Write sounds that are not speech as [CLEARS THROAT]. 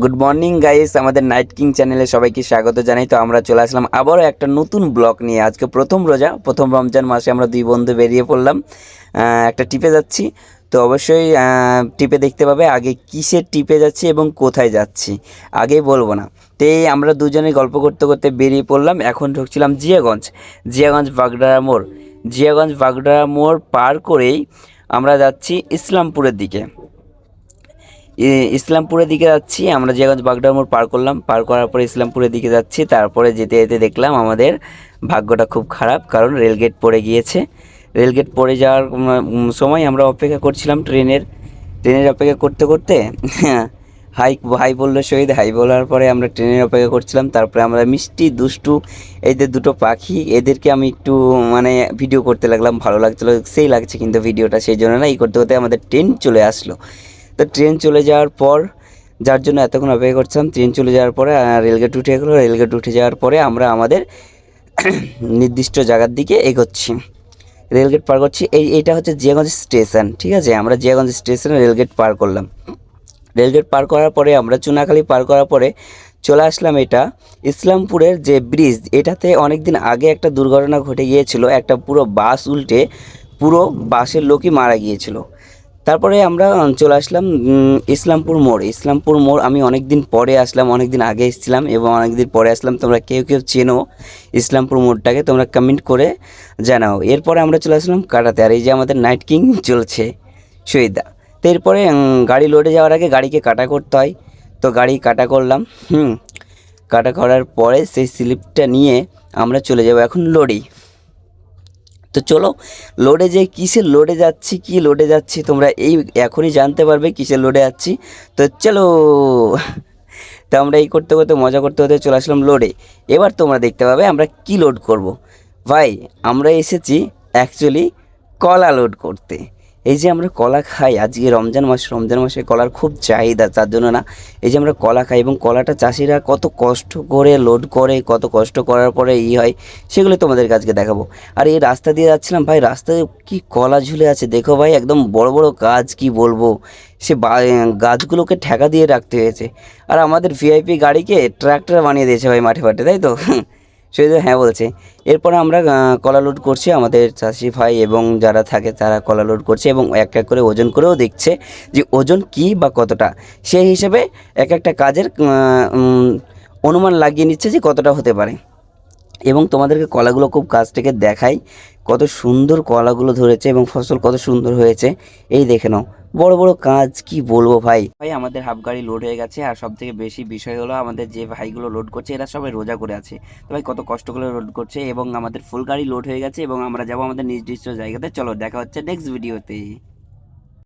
Good morning guys আমাদের night king চ্যানেলে সবাইকে স্বাগত জানাই। তো আমরা চলে আসলাম আবারও একটা নতুন ব্লগ নিয়ে। আজকে প্রথম রোজা, প্রথম রমজান মাসে আমরা দুই বন্ধু বেরিয়ে পড়লাম। একটা টিপে যাচ্ছি। তো অবশ্যই টিপে দেখতে পাবে আগে কিসের টিপে যাচ্ছি এবং কোথায় যাচ্ছি। আগে বলব না। তো এই আমরা দুজনে গল্প করতে করতে বেরিয়ে পড়লাম। এখন ঢুকছিলাম জিয়াগঞ্জ। জিয়াগঞ্জ বাগডারা মোড়। জিয়াগঞ্জ বাগডারা মোড় পার করেই আমরা যাচ্ছি ইসলামপুরের দিকে। ইসলামপুরের দিকে যাচ্ছি, আমরা জিয়াগঞ্জ বাগডার মোড় পার করলাম। পার করার পরে ইসলামপুরের দিকে যাচ্ছি, তারপরে যেতে যেতে দেখলাম আমাদের ভাগ্যটা খুব খারাপ, কারণ রেলগেট পড়ে গিয়েছে। রেলগেট পড়ে যাওয়ার সময় আমরা অপেক্ষা করছিলাম ট্রেনের। ট্রেনের অপেক্ষা করতে করতে [LAUGHS] হাই হাই বলল শহীদ, হাই বলার পরে আমরা ট্রেনের অপেক্ষা করছিলাম, তারপরে আমরা মিষ্টি, দুষ্টু, এদের দুটো পাখি, এদেরকে আমি একটু মানে ভিডিও করতে লাগলাম, ভালো লাগছিল, সেই লাগছে কিন্তু ভিডিওটা সেই জন্য না, এই করতে করতে আমাদের ট্রেন চলে আসলো। তো ট্রেন চলে যাওয়ার পর, যার জন্য এতক্ষণ অপেক্ষা করছিলাম, ট্রেন চলে যাওয়ার পরে রেলগেট উঠে গেলো। রেলগেট উঠে যাওয়ার পরে আমরা আমাদের [CLEARS THROAT] নির্দিষ্ট জায়গার দিকে এগোচ্ছি। রেলগেট পার করছি। এই, এইটা হচ্ছে জিয়াগঞ্জ স্টেশন, ঠিক আছে? আমরা জিয়াগঞ্জ স্টেশনে রেলগেট পার করলাম। রেলগেট পার করার পরে, আমরা চুনাখালি পার করার পরে চলে আসলাম এটা ইসলামপুরের যে ব্রিজ। এটাতে অনেক দিন আগে একটা দুর্ঘটনা ঘটে গিয়েছিল। একটা পুরো বাস উল্টে পুরো বাসের লোকই মারা গিয়েছিল। তারপরে আমরা চলে আসলাম ইসলামপুর মোড়। ইসলামপুর মোড় আমি অনেক দিন পরে আসলাম অনেক দিন আগে এসেছিলাম এবং অনেক দিন পরে আসলাম। তোমরা কেউ কেউ চেনো ইসলামপুর মোড়টাকে, তোমরা কমেন্ট করে জানাও। এরপরে আমরা চলে আসলাম কাটাতে। আর এই যে আমাদের নাইট কিং চলছে, শহীদা। তো এরপরে গাড়ি লোডে যাওয়ার আগে গাড়িকে কাটা করতে হয়। তো গাড়ি কাটা করলাম, হুম। কাটা করার পরে সেই স্লিপটা নিয়ে আমরা চলে যাব এখন লোডেই তো চলো লোডে যে কিসের লোডে যাচ্ছি, কি লোডে যাচ্ছি, তোমরা এই এখনই জানতে পারবে কিসের লোডে যাচ্ছি। তো চলো, তো আমরা এই করতে করতে, মজা করতে করতে চলে আসলাম লোডে এবার তোমরা দেখতে পাবে আমরা কি লোড করব। ভাই, আমরা এসেছি অ্যাকচুয়ালি কলা লোড করতে। এই যে আমরা কলা খাই, আজকে রমজান মাস, রমজান মাসে কলার খুব চাহিদা, তার জন্য না এই যে আমরা কলা খাই এবং কলাটা চাষিরা কত কষ্ট করে লোড করে, কত কষ্ট করার পরে ই হয়, সেগুলো তোমাদের আজকে দেখাবো। আর এই রাস্তা দিয়ে যাচ্ছিলাম, ভাই রাস্তায় কি কলা ঝুলে আছে, দেখো ভাই একদম বড় বড় গাছ, কি বলব? সে গাছগুলোকে ঠেকা দিয়ে রাখতে হয়েছে। আর আমাদের ভিআইপি গাড়িকে ট্রাক্টর বানিয়ে দিয়েছে ভাই মাঠে মাঠে, তাই তো? তো হ্যাঁ বলছে। এরপরে আমরা কলা লোড করছি আমাদের চাষি ভাই এবং যারা থাকে তারা কলা লোড করছে এবং এক এক করে ওজন করেও দেখছে যে ওজন কি বা কতটা। সেই হিসেবে এক একটা কাজের অনুমান লাগিয়ে নিচ্ছে যে কতটা হতে পারে। এবং তোমাদেরকে কলাগুলো খুব কাছ থেকে দেখাই কত সুন্দর কলাগুলো ধরেছে এবং ফসল কত সুন্দর হয়েছে। এই দেখে নাও। বড় বড় কাজ, কি বলব ভাই? ভাই, আমাদের হাফ গাড়ি লোড হয়ে গেছে, আর সব থেকে বেশি বিষয় হলো আমাদের যে ভাইগুলো লোড করছে, এরা সবাই রোজা করে আছে। তো ভাই, কত কষ্ট করে লোড করছে, এবং আমাদের ফুল গাড়ি লোড হয়ে গেছে, এবং আমরা যাব আমাদের নির্দিষ্ট জায়গাতে। চলো, দেখা হচ্ছে নেক্সট ভিডিওতে